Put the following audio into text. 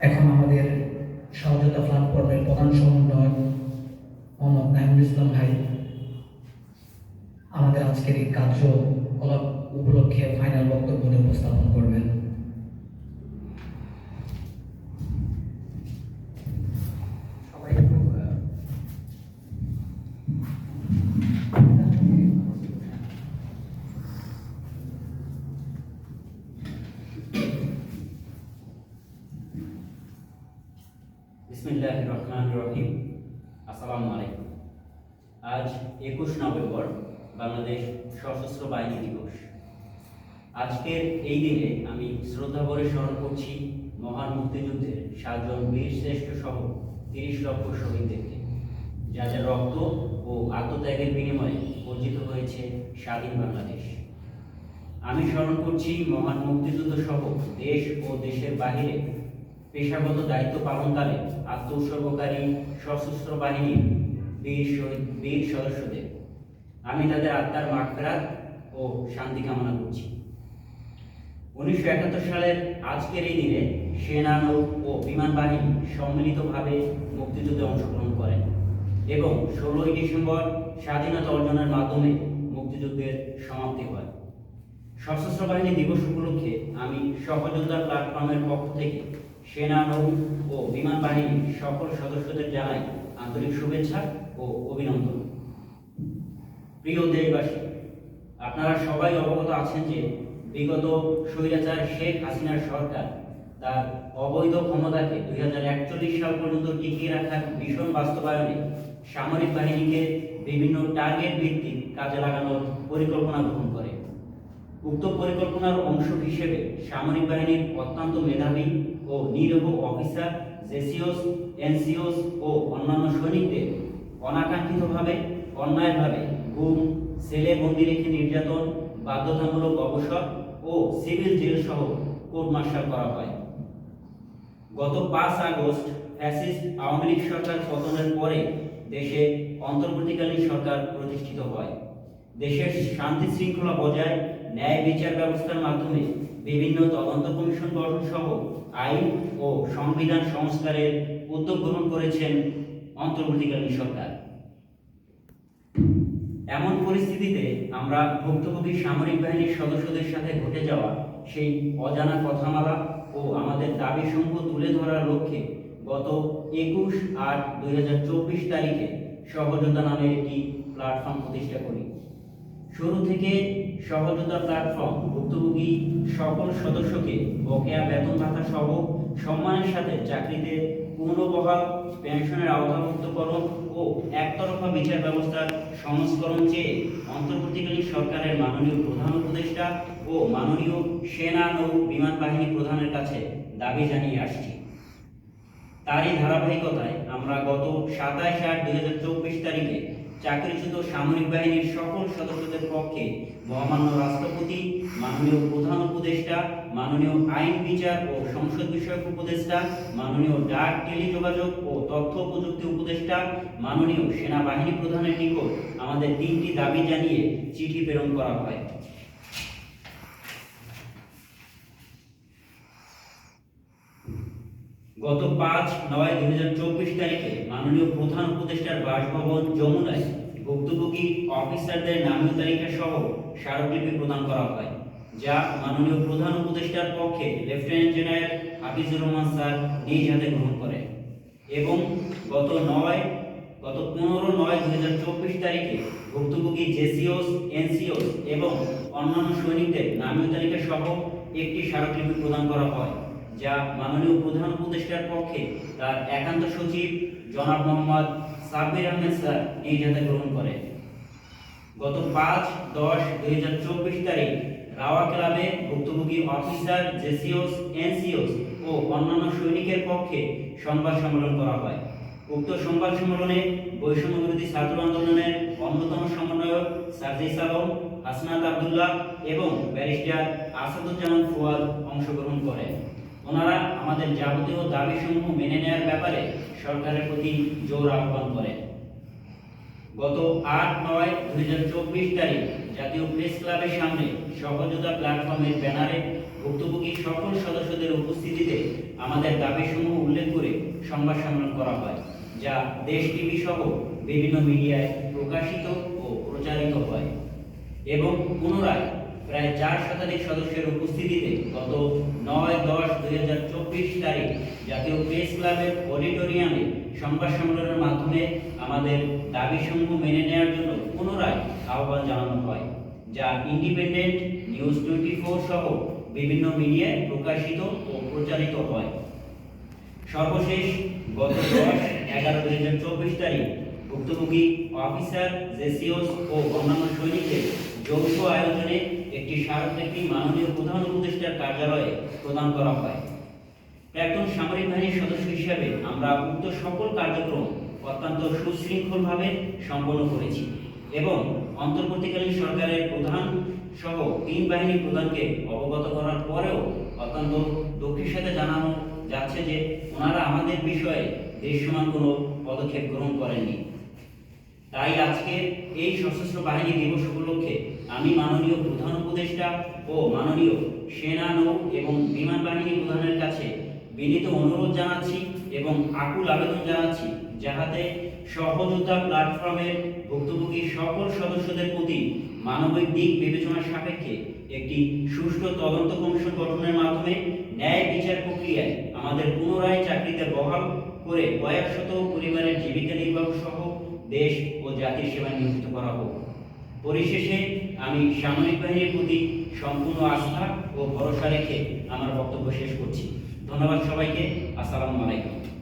এখন আমাদের সহযোগিতা প্ল্যাটফর্মের প্রধান সমন্বয় মোহাম্মদ নাইমুল ইসলাম ভাই, আমাদের আজকের এই কার্যকলাপ উপলক্ষে ফাইনাল বক্তব্য উপস্থাপন করবেন সবাই একটু আহ, বিসমিল্লাহ রহমান রহিম আসসালামু আলাইকুম। আজ একুশ নভেম্বর, বাংলাদেশ সশস্ত্র বাহিনী দিবস। আজকের এই দিনে আমি শ্রদ্ধাভরে স্মরণ করছি মহান মুক্তিযুদ্ধের সাতজন বীর শ্রেষ্ঠ সহ তিরিশ লক্ষ শহীদদেরকে, যাদের রক্ত ও আত্মত্যাগের বিনিময়ে অর্জিত হয়েছে স্বাধীন বাংলাদেশ। আমি স্মরণ করছি মহান মুক্তিযুদ্ধ সহ দেশ ও দেশের বাহিরে পেশাগত দায়িত্ব পালনকালে আত্ম উৎসর্গকারী সশস্ত্র বাহিনীর বীর সদস্যদের। আমি তাদের আত্মার মাগফেরাত ও শান্তি কামনা করছি। উনিশশো একাত্তর সালের আজকের এই দিনে সেনা, নৌ ও বিমান বাহিনী সম্মিলিতভাবে মুক্তিযুদ্ধে অংশগ্রহণ করেন এবং ষোলোই ডিসেম্বর স্বাধীনতা অর্জনের মাধ্যমে মুক্তিযুদ্ধের সমাপ্তি হয়। সশস্ত্র বাহিনী দিবস উপলক্ষে আমি সহযোগিতা প্ল্যাটফর্মের পক্ষ থেকে সেনা, নৌ ও বিমান বাহিনীর সকল সদস্যদের জানাই আন্তরিক শুভেচ্ছা ও অভিনন্দন। প্রিয় দেশবাসী, আপনারা সবাই অবগত আছেন যে বিগত স্বৈরাচার শেখ হাসিনার সরকার তার অবৈধ ক্ষমতাকে দুই হাজার একচল্লিশ সাল পর্যন্ত টিকিয়ে রাখার ভীষণ বাস্তবায়নে সামরিক বাহিনীকে বিভিন্ন টার্গেট ভিত্তিক কাজে লাগানোর পরিকল্পনা গ্রহণ করে। উক্ত পরিকল্পনার অংশ হিসেবে সামরিক বাহিনীর অত্যন্ত মেধাবী ও নিরীহ অফিসার জেসিওস, এনসিওস ও অন্যান্য সৈনিকদের অনাকাঙ্ক্ষিতভাবে, অন্যায়ভাবে গুম সেলে বন্দি রেখে নির্যাতন, বাধ্যতামূলক অবসর ও সিভিল জেল সহ কোর্ট মার্শাল করা হয়। গত পাঁচ আগস্ট ফ্যাসিস্ট আওয়ামী লীগ সরকার পতনের পরে দেশে অন্তর্বর্তীকালীন সরকার প্রতিষ্ঠিত হয়। দেশের শান্তি শৃঙ্খলা বজায় ন্যায় বিচার ব্যবস্থার মাধ্যমে বিভিন্ন তদন্ত কমিশন গঠন সহ আইন ও সংবিধান সংস্কারের উদ্যোগ গ্রহণ করেছেন অন্তর্বর্তীকালীন সরকার। এমন পরিস্থিতিতে আমরা ভুক্তভোগী সামরিক বাহিনীর সদস্যদের সাথে ঘটে যাওয়া সেই অজানা কথামালা ও আমাদের দাবিসমূহ তুলে ধরার লক্ষ্যে গত একুশ আট দুই তারিখে সহযোদ্ধা নামের একটি প্ল্যাটফর্ম প্রতিষ্ঠা করি। শুরু থেকে সহযোদ্ধা প্ল্যাটফর্ম ভুক্তভোগী সকল সদস্যকে বকেয়া বেতন ভাতা সহ সম্মানের সাথে চাকরিতে পুনর্বহাল, পেনশনের আওতাভুক্তকরণ ও একতরফা বিচার ব্যবস্থার সংস্করণ চেয়ে অন্তর্বর্তীকালীন সরকারের মাননীয় প্রধান উপদেষ্টা ও মাননীয় সেনা নৌ বিমান বাহিনী প্রধানের কাছে দাবি জানিয়ে আসছি। তারই ধারাবাহিকতায় আমরা গত সাতাশ আট দুই হাজার চব্বিশ তারিখে চাকরিচ্যুত সামরিক বাহিনীর সকল সদস্যদের পক্ষে মহামান্য রাষ্ট্রপতি, মাননীয় প্রধান উপদেষ্টা, মাননীয় আইন বিচার ও সংসদ বিষয়ক উপদেষ্টা, মাননীয় ডাক টেলিযোগাযোগ ও তথ্য প্রযুক্তি উপদেষ্টা, মাননীয় সেনাবাহিনী প্রধানের নিকট আমাদের তিনটি দাবি জানিয়ে চিঠি প্রেরণ করা হয়। গত পাঁচ নয় দুই হাজার চব্বিশ তারিখে মাননীয় প্রধান উপদেষ্টার বাসভবন যমুনায় ভুক্তভোগী অফিসারদের নামীয় তালিকা সহ স্মারকলিপি প্রদান করা হয়, যা মাননীয় প্রধান উপদেষ্টার পক্ষে lieutenant general Hafizur Rahman sir নিজ হাতে গ্রহণ করেন এবং গত নয়, গত পনেরো নয় দুই হাজার চব্বিশ তারিখে ভুক্তভোগী জেসিওস, এনসিওস এবং অন্যান্য সৈনিকদের নামীয় তালিকা সহ একটি স্মারকলিপি প্রদান করা হয়। যা মাননীয় প্রধান উপদেষ্টার পক্ষে তার একান্ত সচিব জনাব মোহাম্মদ সাব্বির আহমেদ স্যার হাতে গ্রহণ করেন গত পাঁচ দশ দুই হাজার চব্বিশ তারিখ রাওয়া ক্লাবে ভুক্তভোগী অফিসার, জেসিওস, এনসিওস ও অন্যান্য সৈনিকের পক্ষে সংবাদ সম্মেলন করা হয়। উক্ত সংবাদ সম্মেলনে বৈষম্য বিরোধী ছাত্র আন্দোলনের অন্যতম সমন্বয়ক সার্জিস আলম, হাসনাত আবদুল্লাহ এবং ব্যারিস্টার আসাদুজ্জামান ফুয়াদ অংশগ্রহণ করেন। ওনারা আমাদের যাবতীয় দাবিসমূহ মেনে নেওয়ার ব্যাপারে সরকারের প্রতি জোর আহ্বান করেন। গত আট নয় দুই হাজার চব্বিশ তারিখ জাতীয় প্রেস ক্লাবের সামনে সহযোগিতা প্ল্যাটফর্মের ব্যানারে ভুক্তভোগী সকল সদস্যদের উপস্থিতিতে আমাদের দাবিসমূহ উল্লেখ করে সংবাদ সম্মেলন করা হয়, যা দেশ টিভি সহ বিভিন্ন মিডিয়ায় প্রকাশিত ও প্রচারিত হয় এবং পুনরায় প্রায় চার শতাধিক সদস্যের উপস্থিতিতে গত নয় দশ দুই হাজার চব্বিশ তারিখ জাতীয় প্রেস ক্লাবের অডিটোরিয়ামে সংবাদ সম্মেলনের মাধ্যমে আমাদের দাবিসমূহ মেনে নেওয়ার জন্য পুনরায় আহ্বান জানানো হয়, যা ইন্ডিপেন্ডেন্ট নিউজ টোয়েন্টি ফোর সহ বিভিন্ন মিডিয়ায় প্রকাশিত ও প্রচারিত হয়। সর্বশেষ গত দশ এগারো দুই হাজার চব্বিশ তারিখ ভুক্তভোগী অফিসার জেসিওস ও অন্যান্য সৈনিকদের যৌথ আয়োজনে একটি স্মারকলিপি মাননীয় প্রধান উপদেষ্টার কার্যালয়ে প্রদান করা হয়। প্রাক্তন সামরিক বাহিনীর সদস্য হিসাবে আমরা উক্ত সকল কার্যক্রম অত্যন্ত সুশৃঙ্খলভাবে সম্পন্ন করেছি এবং অন্তর্বর্তীকালীন সরকারের প্রধান সহ তিন বাহিনী প্রধানকে অবগত করার পরেও অত্যন্ত দুঃখের সাথে জানানো যাচ্ছে যে ওনারা আমাদের বিষয়ে দৃশ্যমান কোনো পদক্ষেপ গ্রহণ করেননি। তাই আজকে এই সশস্ত্র বাহিনী দিবস উপলক্ষে আমি মাননীয় প্রধান উপদেষ্টা ও মাননীয় সেনা নৌ এবং বিমান বাহিনী প্রধানের কাছে বিনীত অনুরোধ জানাচ্ছি এবং আকুল আবেদন জানাচ্ছি যাহাতে সহযোদ্ধা প্ল্যাটফর্মের ভুক্তভোগী সকল সদস্যদের প্রতি মানবিক দিক বিবেচনার সাপেক্ষে একটি সুষ্ঠু তদন্ত কমিশন গঠনের মাধ্যমে ন্যায় বিচার প্রক্রিয়ায় আমাদের পুনরায় চাকরিতে বহাল করে কয়েক শত পরিবারের জীবিকা নির্বাহ সহ দেশ ও জাতির সেবায় নিয়োজিত করা হোক। পরিশেষে আমি সামরিক বাহিনীর প্রতি সম্পূর্ণ আস্থা ও ভরসা রেখে আমার বক্তব্য শেষ করছি। ধন্যবাদ সবাইকে। আসসালামু আলাইকুম।